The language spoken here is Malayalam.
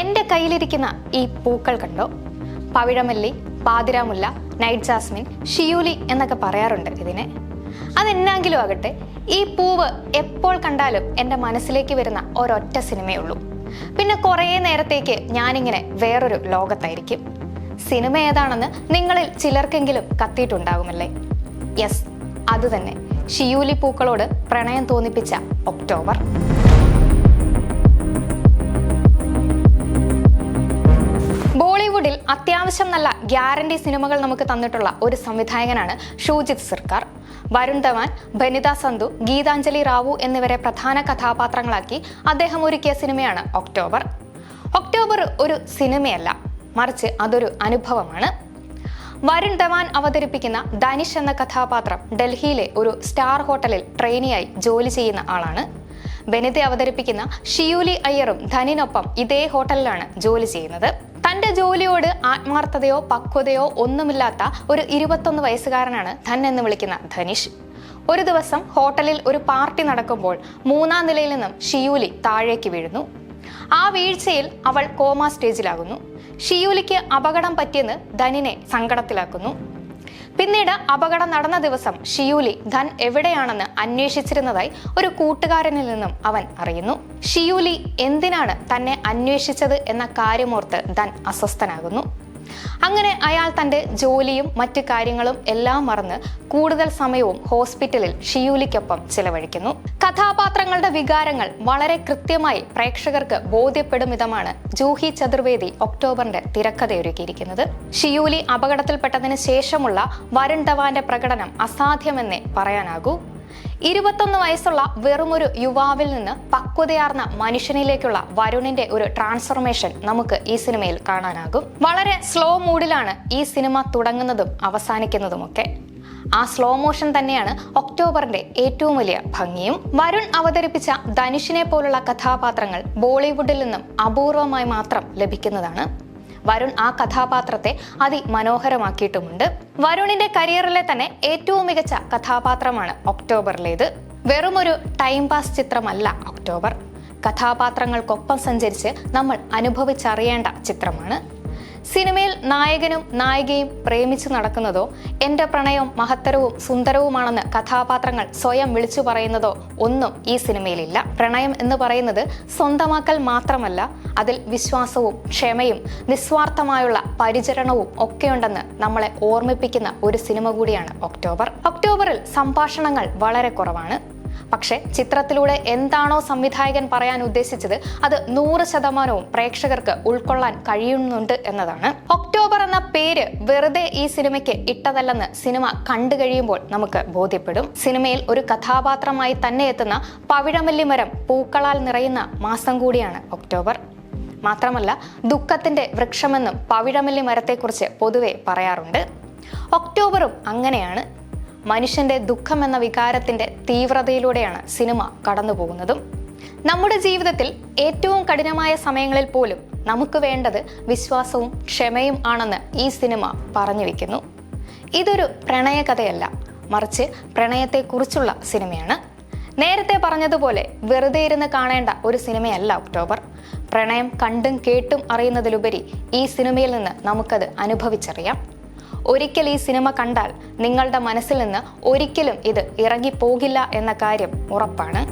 എന്റെ കയ്യിലിരിക്കുന്ന ഈ പൂക്കൾ കണ്ടോ? പവിഴമല്ലി പാതിരാമുല്ല നൈറ്റ് ജാസ്മിൻ ഷിയൂലി എന്നൊക്കെ പറയാറുണ്ട് ഇതിനെ. അതെന്നാങ്കിലും ആകട്ടെ ഈ പൂവ് എപ്പോൾ കണ്ടാലും എന്റെ മനസ്സിലേക്ക് വരുന്ന ഒരൊറ്റ സിനിമയേ ഉള്ളൂ. പിന്നെ കുറേ നേരത്തേക്ക് ഞാനിങ്ങനെ വേറൊരു ലോകത്തായിരിക്കും. സിനിമ ഏതാണെന്ന് നിങ്ങളിൽ ചിലർക്കെങ്കിലും കത്തിയിട്ടുണ്ടാകുമല്ലേ യെസ് അതുതന്നെ. ഷിയൂലി പൂക്കളോട് പ്രണയം തോന്നിപ്പിച്ച ഒക്ടോബർ. അത്യാവശ്യം നല്ല ഗ്യാരണ്ടി സിനിമകൾ നമുക്ക് തന്നിട്ടുള്ള ഒരു സംവിധായകനാണ് ഷൂജിത് സർക്കാർ. വരുൺ ധവാൻ ബനിത സന്ധു ഗീതാഞ്ജലി റാവു എന്നിവരെ പ്രധാന കഥാപാത്രങ്ങളാക്കി അദ്ദേഹം ഒരുക്കിയ സിനിമയാണ് ഒക്ടോബർ. ഒക്ടോബർ ഒരു സിനിമയല്ല മറിച്ച് അതൊരു അനുഭവമാണ്. വരുൺ ധവാൻ അവതരിപ്പിക്കുന്ന ധനിഷ് എന്ന കഥാപാത്രം ഡൽഹിയിലെ ഒരു സ്റ്റാർ ഹോട്ടലിൽ ട്രെയിനിയായി ജോലി ചെയ്യുന്ന ആളാണ്. ബനിത അവതരിപ്പിക്കുന്ന ഷിയൂലി അയ്യറും ധനിനൊപ്പം ഇതേ ഹോട്ടലിലാണ് ജോലി ചെയ്യുന്നത്. തന്റെ ജോലിയോട് ആത്മാർത്ഥതയോ പക്വതയോ ഒന്നുമില്ലാത്ത ഒരു ഇരുപത്തൊന്ന് വയസ്സുകാരനാണ് ധൻ എന്ന് വിളിക്കുന്ന ധനിഷ്. ഒരു ദിവസം ഹോട്ടലിൽ ഒരു പാർട്ടി നടക്കുമ്പോൾ മൂന്നാം നിലയിൽ നിന്നും ഷിയൂലി താഴേക്ക് വീഴുന്നു. ആ വീഴ്ചയിൽ അവൾ കോമ സ്റ്റേജിലാകുന്നു. ഷിയൂലിക്ക് അപകടം പറ്റിയെന്ന് ധനിനെ സങ്കടത്തിലാക്കുന്നു. പിന്നീട് അപകടം നടന്ന ദിവസം ഷിയൂലി ധൻ എവിടെയാണെന്ന് അന്വേഷിച്ചിരുന്നതായി ഒരു കൂട്ടുകാരനിൽ നിന്നും അവൻ അറിയുന്നു. ഷിയൂലി എന്തിനാണ് തന്നെ അന്വേഷിച്ചത് എന്ന കാര്യമോർത്ത് ധൻ അസ്വസ്ഥനാകുന്നു. അങ്ങനെ അയാൾ തന്റെ ജോലിയും മറ്റു കാര്യങ്ങളും എല്ലാം മറന്ന് കൂടുതൽ സമയവും ഹോസ്പിറ്റലിൽ ഷിയൂലിക്കൊപ്പം ചിലവഴിക്കുന്നു. കഥാപാത്രങ്ങളുടെ വികാരങ്ങൾ വളരെ കൃത്യമായി പ്രേക്ഷകർക്ക് ബോധ്യപ്പെടും വിധമാണ് ജൂഹി ചതുർവേദി ഒക്ടോബറിന്റെ തിരക്കഥയൊരുക്കിയിരിക്കുന്നത്. ഷിയൂലി അപകടത്തിൽപ്പെട്ടതിന് ശേഷമുള്ള വരുൺ ധവാന്റെ പ്രകടനം അസാധ്യമെന്നേ പറയാനാകൂ. ഇരുപത്തൊന്ന് വയസ്സുള്ള വെറുമൊരു യുവാവിൽ നിന്ന് പക്വതയാർന്ന മനുഷ്യനിലേക്കുള്ള വരുണിന്റെ ഒരു ട്രാൻസ്ഫർമേഷൻ നമുക്ക് ഈ സിനിമയിൽ കാണാനാകും. വളരെ സ്ലോ മൂഡിലാണ് ഈ സിനിമ തുടങ്ങുന്നതും അവസാനിക്കുന്നതുമൊക്കെ. ആ സ്ലോ മോഷൻ തന്നെയാണ് ഒക്ടോബറിന്റെ ഏറ്റവും വലിയ ഭംഗിയും. വരുൺ അവതരിപ്പിച്ച ധനുഷിനെ പോലുള്ള കഥാപാത്രങ്ങൾ ബോളിവുഡിൽ നിന്നും അപൂർവമായി മാത്രം ലഭിക്കുന്നതാണ്. വരുൺ ആ കഥാപാത്രത്തെ അതിമനോഹരമാക്കിയിട്ടുമുണ്ട്. വരുണിന്റെ കരിയറിലെ തന്നെ ഏറ്റവും മികച്ച കഥാപാത്രമാണ് ഒക്ടോബറിലേത്. വെറുമൊരു ടൈം പാസ് ചിത്രമല്ല ഒക്ടോബർ. കഥാപാത്രങ്ങൾക്കൊപ്പം സഞ്ചരിച്ച് നമ്മൾ അനുഭവിച്ചറിയേണ്ട ചിത്രമാണ് സിനിമയിൽ നായകനും നായികയും പ്രേമിച്ചു നടക്കുന്നതോ എന്റെ പ്രണയം മഹത്തരവും സുന്ദരവുമാണെന്ന് കഥാപാത്രങ്ങൾ സ്വയം വിളിച്ചു പറയുന്നതോ ഒന്നും ഈ സിനിമയിലില്ല. പ്രണയം എന്ന് പറയുന്നത് സ്വന്തമാക്കൽ മാത്രമല്ല അതിൽ വിശ്വാസവും ക്ഷമയും നിസ്വാർത്ഥമായുള്ള പരിചരണവും ഒക്കെയുണ്ടെന്ന് നമ്മളെ ഓർമ്മിപ്പിക്കുന്ന ഒരു സിനിമ കൂടിയാണ് ഒക്ടോബർ. ഒക്ടോബറിൽ സംഭാഷണങ്ങൾ വളരെ കുറവാണ്. പക്ഷെ ചിത്രത്തിലൂടെ എന്താണോ സംവിധായകൻ പറയാൻ ഉദ്ദേശിച്ചത് അത് നൂറ് ശതമാനവും പ്രേക്ഷകർക്ക് ഉൾക്കൊള്ളാൻ കഴിയുന്നുണ്ട് എന്നതാണ്. ഒക്ടോബർ എന്ന പേര് വെറുതെ ഈ സിനിമയ്ക്ക് ഇട്ടതല്ലെന്ന് സിനിമ കണ്ടു കഴിയുമ്പോൾ നമുക്ക് ബോധ്യപ്പെടും. സിനിമയിൽ ഒരു കഥാപാത്രമായി തന്നെ എത്തുന്ന പവിഴമല്ലി മരം പൂക്കളാൽ നിറയുന്ന മാസം കൂടിയാണ് ഒക്ടോബർ. മാത്രമല്ല ദുഃഖത്തിന്റെ വൃക്ഷമെന്നും പവിഴമല്ലി മരത്തെക്കുറിച്ച് പൊതുവെ പറയാറുണ്ട്. ഒക്ടോബറും അങ്ങനെയാണ്. മനുഷ്യന്റെ ദുഃഖം എന്ന വികാരത്തിന്റെ തീവ്രതയിലൂടെയാണ് സിനിമ കടന്നു പോകുന്നതും നമ്മുടെ ജീവിതത്തിൽ ഏറ്റവും കഠിനമായ സമയങ്ങളിൽ പോലും നമുക്ക് വേണ്ടത് വിശ്വാസവും ക്ഷമയും ആണെന്ന് ഈ സിനിമ പറഞ്ഞു വെക്കുന്നു. ഇതൊരു പ്രണയകഥയല്ല മറിച്ച് പ്രണയത്തെക്കുറിച്ചുള്ള സിനിമയാണ്. നേരത്തെ പറഞ്ഞതുപോലെ വെറുതെ ഇരുന്ന് കാണേണ്ട ഒരു സിനിമയല്ല ഒക്ടോബർ. പ്രണയം കണ്ടും കേട്ടും അറിയുന്നതിലുപരി ഈ സിനിമയിൽ നിന്ന് നമുക്കത് അനുഭവിച്ചറിയാം. ഒരിക്കൽ ഈ സിനിമ കണ്ടാൽ നിങ്ങളുടെ മനസ്സിൽ നിന്ന് ഒരിക്കലും ഇത് ഇറങ്ങിപ്പോകില്ല എന്ന കാര്യം ഉറപ്പാണ്.